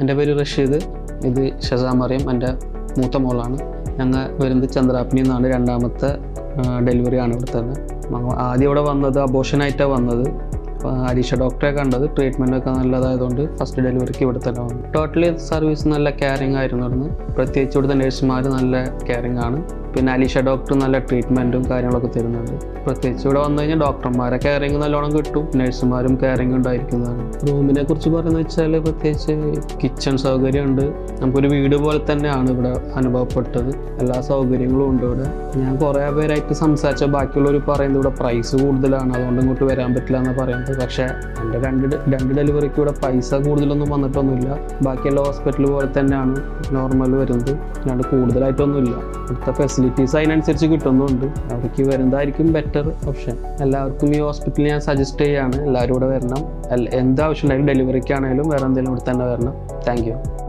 എന്റെ പേര് റഷീദ്. ഇത് ഷസാമറിയം എന്റെ മൂത്ത മോളാണ്. ഞങ്ങൾ വരുന്നത് ചന്ദ്രാപ്നി എന്നാണ്. രണ്ടാമത്തെ ഡെലിവറി ആണ് ഇവിടെ തന്നെ ആദ്യം ഇവിടെ വന്നത് അബോഷനായിട്ടാണ് വന്നത്. അരീഷ ഡോക്ടറെ കണ്ടത്. ട്രീറ്റ്മെന്റ് ഒക്കെ നല്ലതായതുകൊണ്ട് ഫസ്റ്റ് ഡെലിവറിക്ക് ഇവിടെ തന്നെ വന്നു. ടോട്ടലി സർവീസ് നല്ല കെയറിങ് ആയിരുന്നു ഇവിടുന്ന് പ്രത്യേകിച്ച് ഇവിടുത്തെ നഴ്സുമാർ നല്ല കെയറിങ് ആണ്. പിന്നെ അലീഷ ഡോക്ടർ നല്ല ട്രീറ്റ്മെന്റും കാര്യങ്ങളൊക്കെ തരുന്നുണ്ട്. പ്രത്യേകിച്ച് ഇവിടെ വന്നു കഴിഞ്ഞാൽ ഡോക്ടർമാരെ കെയറിങ് നല്ലോണം കിട്ടും. നഴ്സുമാരും കെയറിങ് ഉണ്ടായിരിക്കുന്നതാണ്. റൂമിനെ കുറിച്ച് പറയുന്നത് വെച്ചാൽ പ്രത്യേകിച്ച് കിച്ചൺ സൗകര്യമുണ്ട്. നമുക്കൊരു വീട് പോലെ തന്നെയാണ് ഇവിടെ അനുഭവപ്പെട്ടത്. എല്ലാ സൗകര്യങ്ങളും ഉണ്ട് ഇവിടെ. ഞാൻ കുറേ പേരായിട്ട് സംസാരിച്ച ബാക്കിയുള്ളവർ പറയുന്നത് ഇവിടെ പ്രൈസ് കൂടുതലാണ്. അതുകൊണ്ട് ഇങ്ങോട്ട് വരാൻ പറ്റില്ല എന്നാണ് പറയുന്നത്. പക്ഷേ എന്റെ രണ്ട് രണ്ട് ഡെലിവറിക്ക് ഇവിടെ പൈസ കൂടുതലൊന്നും വന്നിട്ടൊന്നുമില്ല. ബാക്കിയുള്ള ഹോസ്പിറ്റൽ പോലെ തന്നെയാണ് നോർമൽ വരുന്നത്. അല്ലാണ്ട് കൂടുതലായിട്ടൊന്നുമില്ല. ഇവിടുത്തെ ഫെസിലിറ്റീസ് അതിനനുസരിച്ച് കിട്ടുന്നുണ്ട്. അവർക്ക് വരുന്നതായിരിക്കും ബെറ്റർ ഓപ്ഷൻ എല്ലാവർക്കും ഈ ഹോസ്പിറ്റൽ ഞാൻ സജസ്റ്റ് ചെയ്യാണ്. എല്ലാവരും ഇവിടെ വരണം. അല്ല- എന്ത് ആവശ്യമുണ്ടെങ്കിലും ഡെലിവറിക്കാണെങ്കിലും വേറെ എന്തെങ്കിലും ഇവിടെ തന്നെ വരണം താങ്ക്